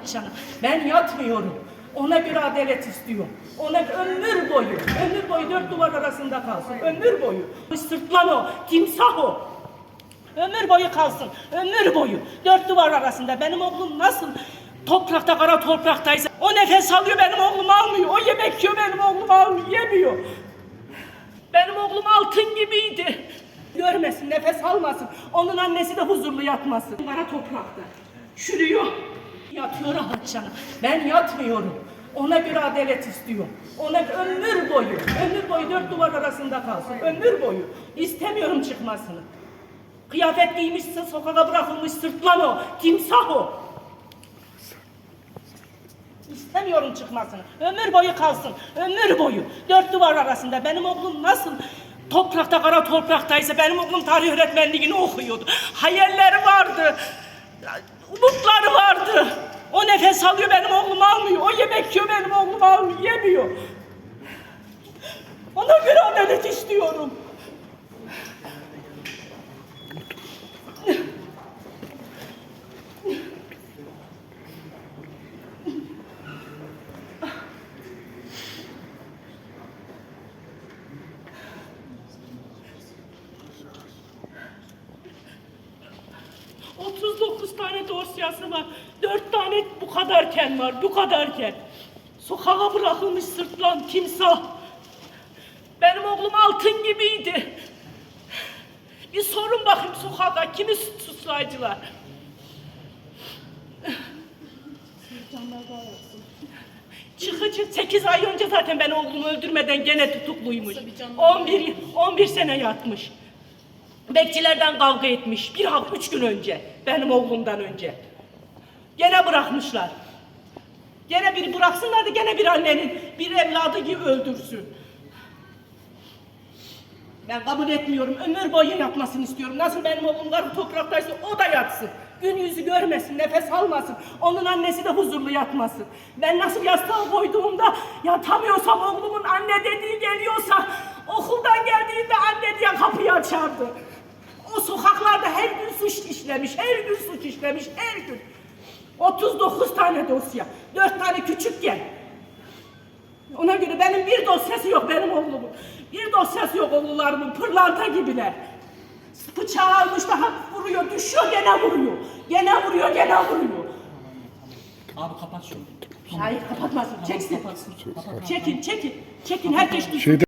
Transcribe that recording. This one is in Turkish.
Hatice'ne. Ben yatmıyorum. Ona göre adalet istiyorum. Ona ömür boyu, ömür boyu dört duvar arasında kalsın. Ömür boyu. Sırtlan o, timsah o. Ömür boyu kalsın, ömür boyu. Dört duvar arasında benim oğlum nasıl toprakta kara topraktaysa o nefes alıyor benim oğlum almıyor. O yemek yiyor benim oğlum almıyor, yemiyor. Benim oğlum altın gibiydi. Görmesin, nefes almasın. Onun annesi de huzurlu yatmasın. Kara toprakta. Çürüyor. Yatıyor Hatice'ne. Ben yatmıyorum. Ona göre adalet istiyorum. Ona ömür boyu, ömür boyu dört duvar arasında kalsın. Ömür boyu. İstemiyorum çıkmasını. Kıyafet giymişsin, sokağa bırakılmış sırtlan o, timsah o. İstemiyorum çıkmasını. Ömür boyu kalsın. Ömür boyu. Dört duvar arasında. Benim oğlum nasıl toprakta kara topraktaysa benim oğlum tarih öğretmenliğini okuyordu. Hayalleri vardı. Umutları vardı. O nefes alıyor benim oğlum almıyor. O yemek yiyor benim oğlum almıyor. Yemiyor. Ona göre adalet istiyorum. Otuz dokuz tane dosyası var. Dört tane bu kadarken var, bu kadarken. Sokağa bırakılmış sırtlan timsah. Benim oğlum altın gibiydi. Bir sorun bakayım sokakta kimi suçlayıcılar. Çıkıcı 8 ay önce zaten ben oğlumu öldürmeden gene tutukluymuş. 11 11 sene yatmış. Bekçilerden kavga etmiş. Bir hafta üç gün önce. Benim oğlumdan önce. Gene bırakmışlar. Gene bir bıraksınlar da gene bir annenin bir evladı gibi öldürsün. Ben kabul etmiyorum. Ömür boyu yatmasını istiyorum. Nasıl benim oğlum karı topraktaysa o da yatsın. Gün yüzü görmesin, nefes almasın. Onun annesi de huzurlu yatmasın. Ben nasıl yastığa koyduğumda yatamıyorsam oğlumun anne dediği geliyorsa okuldan geldiğinde anne diye kapıyı açardı. O sokaklarda her gün suç işlemiş, her gün suç işlemiş, her gün. 39 tane dosya, 4 tane küçükken. Ona göre benim bir dosyası yok benim oğlumun. Bir dosyası yok oğullarımın pırlanta gibiler. Bıçağı almış daha vuruyor, düşüyor gene vuruyor. Gene vuruyor, gene vuruyor. Abi kapat şunu. Hayır kapatmasın, çeksin. Kapatsın. Kapat. Çekin, çekin, çekin herkes düşsün. Şeyde